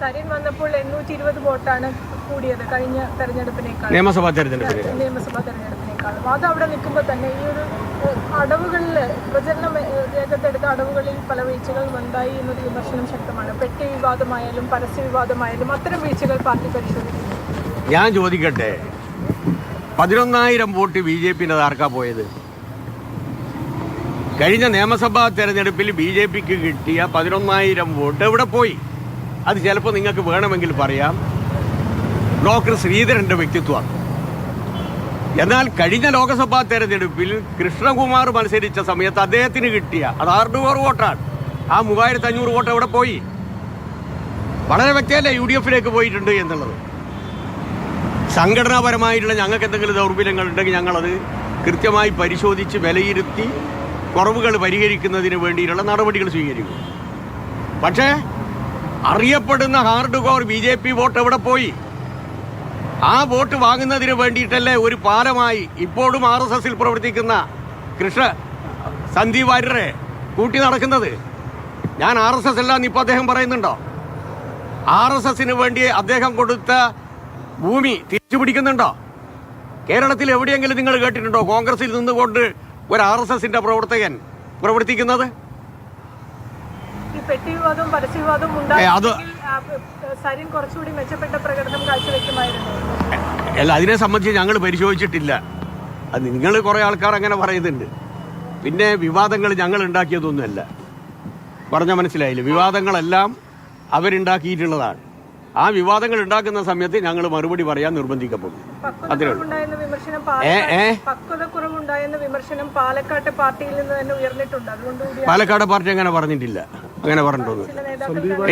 സരിൻ വന്നപ്പോൾ എണ്ണൂറ്റി ഇരുപത് വോട്ടാണ് കൂടിയത് കഴിഞ്ഞ തെരഞ്ഞെടുപ്പിനേക്കാൾ. നിയമസഭാ തെരഞ്ഞെടുപ്പിനേക്കാൾ നിയമസഭാ തെരഞ്ഞെടുപ്പിനേക്കാളും അത് അവിടെ നിൽക്കുമ്പോൾ തന്നെ ഈ ഒരു അടവുകളിൽ പ്രചരണം രംഗത്തെടുത്ത അടവുകളിൽ പല വീഴ്ചകൾ ഉണ്ടായി എന്നൊരു വിമർശനം ശക്തമാണ്. പെട്ടി വിവാദമായാലും പരസ്യ വിവാദമായാലും അത്തരം വീഴ്ചകൾ പാർട്ടി പരിശോധിക്കുന്നു. ഞാൻ ചോദിക്കട്ടെ പതിനൊന്നായിരം വോട്ട് ബി ജെ പിന്റെ ആർക്കാ പോയത്? കഴിഞ്ഞ നിയമസഭാ തെരഞ്ഞെടുപ്പിൽ ബി ജെ പിക്ക് കിട്ടിയ പതിനൊന്നായിരം വോട്ട് എവിടെ പോയി? അത് ചിലപ്പോൾ നിങ്ങൾക്ക് വേണമെങ്കിൽ പറയാം. ഡോക്ടർ ശ്രീധരന്റെ വ്യക്തിത്വമാണ് എന്നാൽ കഴിഞ്ഞ ലോക്സഭാ തെരഞ്ഞെടുപ്പിൽ കൃഷ്ണകുമാർ മത്സരിച്ച സമയത്ത് അദ്ദേഹത്തിന് കിട്ടിയ അത് അറുന്നൂറ് വോട്ടാണ്. ആ മൂവായിരത്തി അഞ്ഞൂറ് വോട്ട് എവിടെ പോയി? വളരെ വ്യക്തിയല്ലേ യു ഡി എഫിലേക്ക് പോയിട്ടുണ്ട് എന്നുള്ളത്? സംഘടനാപരമായിട്ടുള്ള ഞങ്ങൾക്ക് എന്തെങ്കിലും ദൗർബല്യങ്ങൾ ഉണ്ടെങ്കിൽ ഞങ്ങളത് കൃത്യമായി പരിശോധിച്ച് വിലയിരുത്തി കുറവുകൾ പരിഹരിക്കുന്നതിന് വേണ്ടിയിട്ടുള്ള നടപടികൾ സ്വീകരിക്കും. പക്ഷേ അറിയപ്പെടുന്ന hardcore B J P vote എവിടെ പോയി? ആ വോട്ട് വാങ്ങുന്നതിന് വേണ്ടിയിട്ടല്ലേ ഒരു പാലമായി ഇപ്പോഴും ആർ എസ് എസിൽ പ്രവർത്തിക്കുന്ന കൃഷ്ണ സന്ദീപ് വാര്യരെ കൂട്ടി നടക്കുന്നത്? ഞാൻ ആർ എസ് എസ് അല്ലാന്ന് ഇപ്പോൾ അദ്ദേഹം പറയുന്നുണ്ടോ? ആർ എസ് എസിന് വേണ്ടി അദ്ദേഹം കൊടുത്ത ഭൂമി തിരിച്ചു പിടിക്കുന്നുണ്ടോ കേരളത്തിൽ എവിടെയെങ്കിലും നിങ്ങൾ കേട്ടിട്ടുണ്ടോ കോൺഗ്രസിൽ നിന്നുകൊണ്ട് ഒരു ആർ എസ് എസിന്റെ പ്രവർത്തകൻ പ്രവർത്തിക്കുന്നത്? പെട്ടി വിവാദവും പരസ്യ വിവാദവും ഉണ്ടായിരുന്നെങ്കിൽ സരിൻ കുറച്ചുകൂടി മെച്ചപ്പെട്ട പ്രകടനം കാഴ്ചവെക്കുമായിരുന്നു. അല്ല അതിനെ സംബന്ധിച്ച് ഞങ്ങൾ പരിശോധിച്ചിട്ടില്ല. അത് നിങ്ങൾ കുറേ ആൾക്കാർ അങ്ങനെ പറയുന്നുണ്ട്. പിന്നെ വിവാദങ്ങൾ ഞങ്ങൾ ഉണ്ടാക്കിയതൊന്നുമല്ല. പറഞ്ഞ മനസ്സിലായില്ല? വിവാദങ്ങളെല്ലാം അവരുണ്ടാക്കിയിട്ടുള്ളതാണ്. ആ വിവാദങ്ങൾ ഉണ്ടാക്കുന്ന സമയത്ത് ഞങ്ങൾ മറുപടി പറയാൻ നിർബന്ധിക്കപ്പെടും. അത്രേ ഉള്ളൂ. പാലക്കാട് പാർട്ടി അങ്ങനെ പറഞ്ഞിട്ടില്ല. അങ്ങനെ പറഞ്ഞിട്ടുണ്ട്.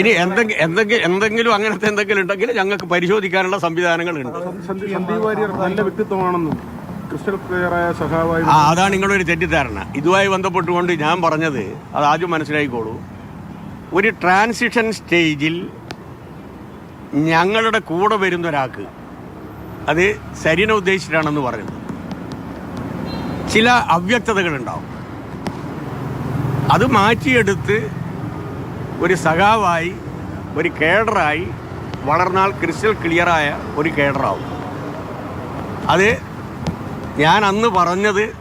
ഇനി എന്തെങ്കിലും എന്തെങ്കിലും എന്തെങ്കിലും അങ്ങനത്തെ എന്തെങ്കിലും ഉണ്ടെങ്കിൽ ഞങ്ങൾക്ക് പരിശോധിക്കാനുള്ള സംവിധാനങ്ങളുണ്ട്. സന്ദീപ് വാര്യർ നല്ല വ്യക്തിത്വമാണെന്നും ക്രിസ്റ്റൽ ക്ലിയറായ സഹാവായി ആ അതാണ് നിങ്ങളൊരു തെറ്റിദ്ധാരണ. ഇതുമായി ബന്ധപ്പെട്ടുകൊണ്ട് ഞാൻ പറഞ്ഞത് അത് ആദ്യം മനസ്സിലായിക്കോളൂ. ഒരു ട്രാൻസിഷൻ സ്റ്റേജിൽ ഞങ്ങളുടെ കൂടെ വരുന്ന ഒരാൾക്ക് അത് സരിന ഉദ്ദേശിച്ചിട്ടാണെന്ന് പറയുന്നത്. ചില അവ്യക്തതകളുണ്ടാവും. അത് മാറ്റിയെടുത്ത് ഒരു സഖാവായി ഒരു കേഡറായി വളർന്നാൽ ക്രിസ്റ്റൽ ക്ലിയറായ ഒരു കേഡറാവും. അത് ഞാൻ അന്ന് പറഞ്ഞത്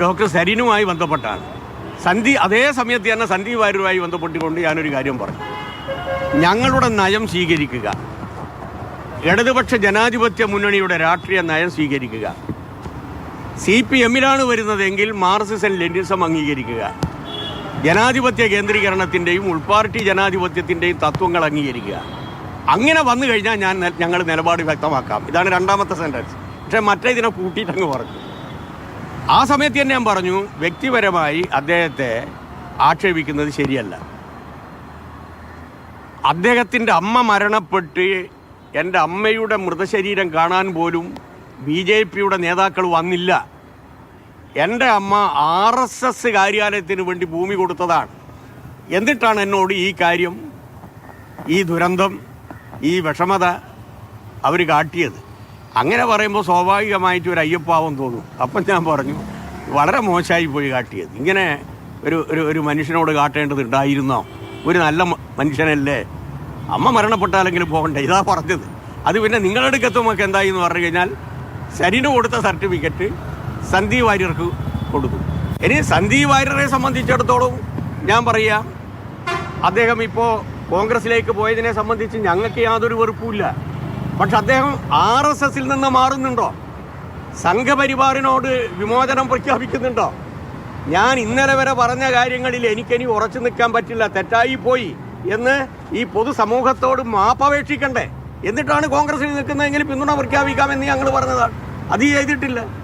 ഡോക്ടർ സരിനുമായി ബന്ധപ്പെട്ടാണ്. സന്ധി അതേ സമയത്ത് തന്നെ സന്ദീപ് വാര്യരുമായി ബന്ധപ്പെട്ടുകൊണ്ട് ഞാനൊരു കാര്യം പറഞ്ഞു. ഞങ്ങളുടെ നയം സ്വീകരിക്കുക. ഇടതുപക്ഷ ജനാധിപത്യ മുന്നണിയുടെ രാഷ്ട്രീയ നയം സ്വീകരിക്കുക. സി പി എമ്മിലാണ് വരുന്നതെങ്കിൽ മാർസിസം ലെനിസം അംഗീകരിക്കുക. ജനാധിപത്യ കേന്ദ്രീകരണത്തിന്റെയും ഉൾപാർട്ടി ജനാധിപത്യത്തിന്റെയും തത്വങ്ങൾ അംഗീകരിക്കുക. അങ്ങനെ വന്നു കഴിഞ്ഞാൽ ഞാൻ ഞങ്ങൾ നിലപാട് വ്യക്തമാക്കാം. ഇതാണ് രണ്ടാമത്തെ സെന്റൻസ് പക്ഷേ മറ്റേ ഇതിനെ കൂട്ടിയിട്ടങ്ങ് പറഞ്ഞു. ആ സമയത്ത് തന്നെ ഞാൻ പറഞ്ഞു വ്യക്തിപരമായി അദ്ദേഹത്തെ ആക്ഷേപിക്കുന്നത് ശരിയല്ല. അദ്ദേഹത്തിന്റെ അമ്മ മരണപ്പെട്ട് എന്റെ അമ്മയുടെ മൃതശരീരം കാണാൻ പോലും ബി ജെ പിയുടെ നേതാക്കൾ വന്നില്ല. എന്റെ അമ്മ ആർ എസ് എസ് കാര്യാലയത്തിന് വേണ്ടി ഭൂമി കൊടുത്തതാണ്. എന്നിട്ടാണ് എന്നോട് ഈ കാര്യം ഈ ദുരന്തം ഈ വിഷമത അവർ കാട്ടിയത്. അങ്ങനെ പറയുമ്പോൾ സ്വാഭാവികമായിട്ട് ഒരു അയ്യപ്പാവം തോന്നും. അപ്പം ഞാൻ പറഞ്ഞു വളരെ മോശമായി പോയി കാട്ടിയത്. ഇങ്ങനെ ഒരു ഒരു ഒരു മനുഷ്യനോട് കാട്ടേണ്ടതുണ്ടായിരുന്നോ ഒരു നല്ല മനുഷ്യനല്ലേ? അമ്മ മരണപ്പെട്ടാലെങ്കിലും പോകണ്ടേ? ഇതാ പറഞ്ഞത്. അത് പിന്നെ നിങ്ങളുടെ അടുക്കെത്തുമൊക്കെ എന്തായി എന്ന് പറഞ്ഞു കഴിഞ്ഞാൽ ശരീരം കൊടുത്ത സർട്ടിഫിക്കറ്റ് സന്ദീപ് വാര്യർക്ക് കൊടുത്തു ഇനി സന്ദീപ് വാര്യരെ സംബന്ധിച്ചിടത്തോളം ഞാൻ പറയാം അദ്ദേഹം ഇപ്പോൾ കോൺഗ്രസിലേക്ക് പോയതിനെ സംബന്ധിച്ച് ഞങ്ങൾക്ക് യാതൊരു വെറുപ്പുമില്ല. പക്ഷെ അദ്ദേഹം ആർ എസ് എസിൽ നിന്ന് മാറുന്നുണ്ടോ? സംഘപരിവാറിനോട് വിമോചനം പ്രഖ്യാപിക്കുന്നുണ്ടോ? ഞാൻ ഇന്നലെ വരെ പറഞ്ഞ കാര്യങ്ങളിൽ എനിക്കിനി ഉറച്ചു നിൽക്കാൻ പറ്റില്ല തെറ്റായി പോയി എന്ന് ഈ പൊതുസമൂഹത്തോട് മാപ്പപേക്ഷിക്കണ്ടേ? എന്നിട്ടാണ് കോൺഗ്രസിൽ നിൽക്കുന്നതെങ്കിൽ പിന്തുണ പ്രഖ്യാപിക്കാമെന്ന് ഞങ്ങൾ പറഞ്ഞതാണ്. അത് ചെയ്തിട്ടില്ല.